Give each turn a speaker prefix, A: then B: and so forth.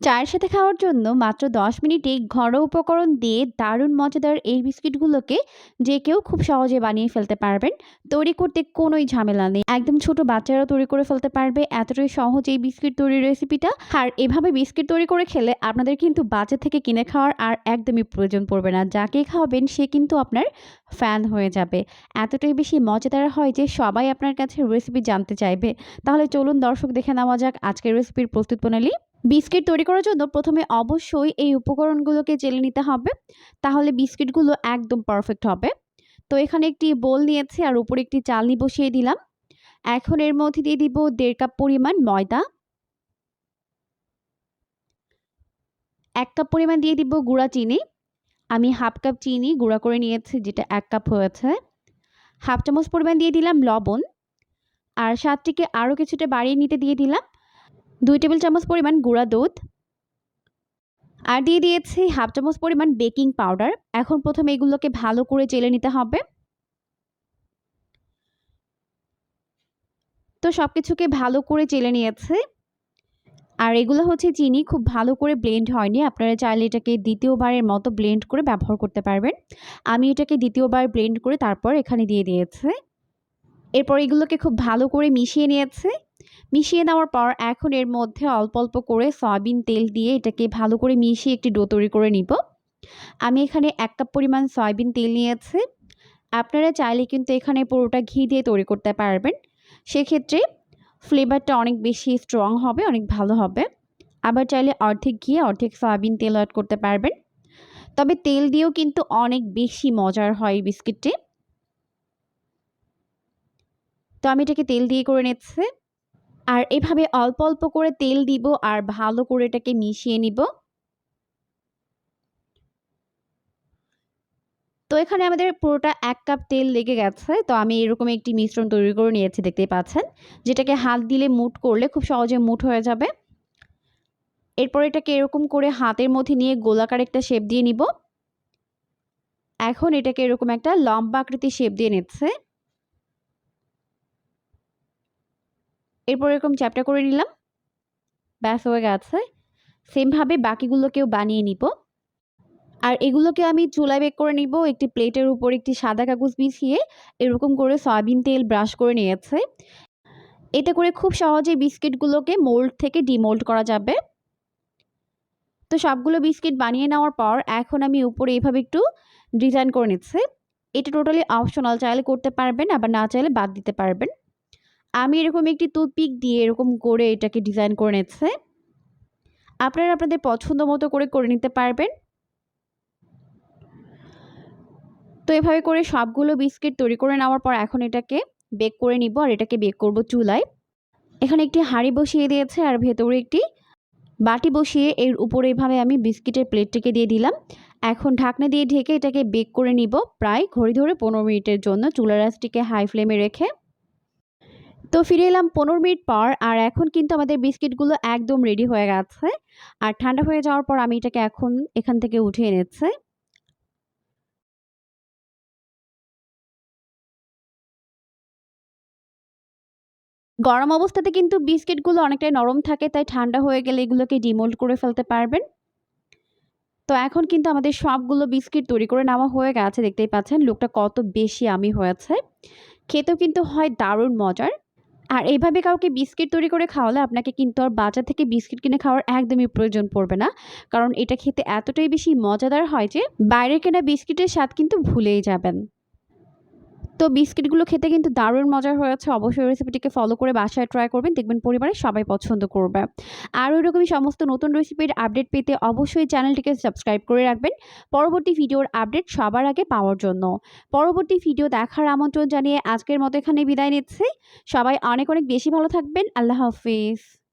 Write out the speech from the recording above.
A: চায়ের সাথে খাওয়ার জন্য মাত্র ১০ মিনিটে ঘরোয়া উপকরণ দিয়ে দারুণ মজাদার এই বিস্কিটগুলোকে যে কেউ খুব সহজে বানিয়ে ফেলতে পারবেন। তৈরি করতে কোনোই ঝামেলা নেই। একদম ছোট বাচ্চারাও তৈরি করে ফেলতে পারবে। এতটাই সহজ এই বিস্কিট তৈরির রেসিপিটা। আর এভাবে বিস্কিট তৈরি করে খেলে আপনাদের কিন্তু বাজার থেকে কিনে খাওয়ার আর একদমই প্রয়োজন পড়বে না। যাকে খাওয়াবেন, সে কিন্তু আপনার ফ্যান হয়ে যাবে। এতটাই বেশি মজাদার হয় যে সবাই আপনার কাছে রেসিপি জানতে চাইবে। তাহলে চলুন দর্শক দেখে নেওয়া যাক আজকের রেসিপির প্রস্তুত প্রণালী। বিস্কিট তৈরি করার জন্য প্রথমে অবশ্যই এই উপকরণগুলোকে জেলে নিতে হবে। তাহলে বিস্কিটগুলো একদম পারফেক্ট হবে। তো এখানে একটি বোল নিয়েছি আর উপরে একটি চালনি বসিয়ে দিলাম। এখন এর মধ্যে দিয়ে দিব দেড় কাপ পরিমাণ ময়দা। এক কাপ পরিমাণ দিয়ে দিব গুঁড়া চিনি। আমি হাফ কাপ চিনি গুঁড়া করে নিয়েছি, যেটা এক কাপ হয়েছে। হাফ চামচ পরিমাণ দিয়ে দিলাম লবণ। আর স্বাদটিকে আরও কিছুটা বাড়িয়ে নিতে দিয়ে দিলাম। দুই টেবিল চামচ পরিমাণ গুঁড়া দুধ আর দিয়ে দিয়েছি হাফ চামচ পরিমাণ বেকিং পাউডার। এখন প্রথমে এগুলোকে ভালো করে চেলে নিতে হবে। তো সব কিছুকে ভালো করে চেলে নিয়েছে। আর এগুলো হচ্ছে চিনি, খুব ভালো করে ব্লেন্ড হয়নি। আপনারা চাইলে এটাকে দ্বিতীয়বারের মতো ব্লেন্ড করে ব্যবহার করতে পারবেন। আমি এটাকে দ্বিতীয়বার ব্লেন্ড করে তারপর এখানে দিয়ে দিয়েছে। এরপর এগুলোকে খুব ভালো করে মিশিয়ে নিয়েছে। মিশিয়ে নেওয়ার পর এখন এর মধ্যে অল্প অল্প করে সয়াবিন তেল দিয়ে এটাকে ভালো করে মিশিয়ে একটি ডো তৈরি করে নিব। আমি এখানে এক কাপ পরিমাণ সয়াবিন তেল নিয়েছি। আপনারা চাইলে কিন্তু এখানে পুরোটা ঘি দিয়ে তৈরি করতে পারবেন। সেক্ষেত্রে ফ্লেভারটা অনেক বেশি স্ট্রং হবে, অনেক ভালো হবে। আবার চাইলে অর্ধেক ঘি, অর্ধেক সয়াবিন তেল অ্যাড করতে পারবেন। তবে তেল দিয়েও কিন্তু অনেক বেশি মজার হয় বিস্কিটটি। তো আমি এটাকে তেল দিয়ে করে নিচ্ছে। আর এভাবে অল্প অল্প করে তেল দিব আর ভালো করে এটাকে মিশিয়ে নিব। তো এখানে আমাদের পুরোটা এক কাপ তেল লেগে গেছে। তো আমি এরকম একটি মিশ্রণ তৈরি করে নিয়েছি দেখতে পাচ্ছেন। যেটাকে হাত দিলে মুট করলে খুব সহজে মুট হয়ে যাবে। এরপর এটাকে এরকম করে হাতের মধ্যে নিয়ে গোলাকার একটা শেপ দিয়ে নিব। এখন এটাকে এরকম একটা লম্বা আকৃতির শেপ দিয়ে নিচ্ছে। এরপর এরকম চ্যাপটা করে নিলাম। ব্যাস হয়ে গেছে। সেমভাবে বাকিগুলোকেও বানিয়ে নিব। আর এগুলোকে আমি চুলায় বেক করে নিব। একটি প্লেটের উপর একটি সাদা কাগজ বিছিয়ে এরকম করে সয়াবিন তেল ব্রাশ করে নিয়েছে। এতে করে খুব সহজে বিস্কিটগুলোকে মোল্ড থেকে ডিমোল্ড করা যাবে। তো সবগুলো বিস্কিট বানিয়ে নেওয়ার পর এখন আমি উপরে এইভাবে একটু ডিজাইন করে নিচ্ছি। এটা টোটালি অপশনাল চাইলে করতে পারবেন, আবার না চাইলে বাদ দিতে পারবেন। আমি এরকম একটি টুথপিক দিয়ে এরকম করে এটাকে ডিজাইন করে নিচ্ছে। আপনারা আপনাদের পছন্দ মতো করে করে নিতে পারবেন। তো এভাবে করে সবগুলো বিস্কিট তৈরি করে নেওয়ার পর এখন এটাকে বেক করে নিব আর এটাকে বেক করব চুলায়। এখানে একটি হাঁড়ি বসিয়ে দিয়েছে আর ভেতরে একটি বাটি বসিয়ে এর উপরে এভাবে আমি বিস্কিটের প্লেটটিকে দিয়ে দিলাম। এখন ঢাকনা দিয়ে ঢেকে এটাকে বেক করে নিব প্রায় ঘড়ি ধরে পনেরো মিনিটের জন্য চুলা রাসটিকে হাই ফ্লেমে রেখে। তো ফিরে এলাম পনেরো মিনিট পর আর এখন কিন্তু আমাদের বিস্কিটগুলো একদম রেডি হয়ে গেছে। আর ঠান্ডা হয়ে যাওয়ার পর আমি এটাকে এখন এখান থেকে উঠিয়ে নিচ্ছে। গরম অবস্থাতে কিন্তু বিস্কিটগুলো অনেকটাই নরম থাকে, তাই ঠান্ডা হয়ে গেলে এগুলোকে ডিমোল্ড করে ফেলতে পারবেন। তো এখন কিন্তু আমাদের সবগুলো বিস্কিট তৈরি করে নেওয়া হয়ে গেছে, দেখতেই পাচ্ছেন। লোকটা কত বেশি আমি হয়েছে। খেতেও কিন্তু হয় দারুণ মজার। আর এইভাবে কাউকে বিস্কিট তৈরি করে খাওয়ালে আপনাকে কিন্তু আর বাজার থেকে বিস্কিট কিনে খাওয়ার একদমই প্রয়োজন পড়বে না। কারণ এটা খেতে এতটাই বেশি মজাদার হয় যে বাইরে কেনা বিস্কিটের স্বাদ কিন্তু ভুলেই যাবেন। তো বিস্কিটগুলো খেতে কিন্তু দারুণ মজার হয়েছে অবশ্যই রেসিপিটিকে ফলো করে বাসায় ট্রাই করবেন। দেখবেন পরিবারের সবাই পছন্দ করবে। আর ওইরকমই সমস্ত নতুন রেসিপির আপডেট পেতে অবশ্যই চ্যানেলটিকে সাবস্ক্রাইব করে রাখবেন। পরবর্তী ভিডিওর আপডেট সবার আগে পাওয়ার জন্য। পরবর্তী ভিডিও দেখার আমন্ত্রণ জানিয়ে আজকের মতো এখানে বিদায় নিচ্ছি। সবাই অনেক অনেক বেশি ভালো থাকবেন। আল্লাহ হাফিজ।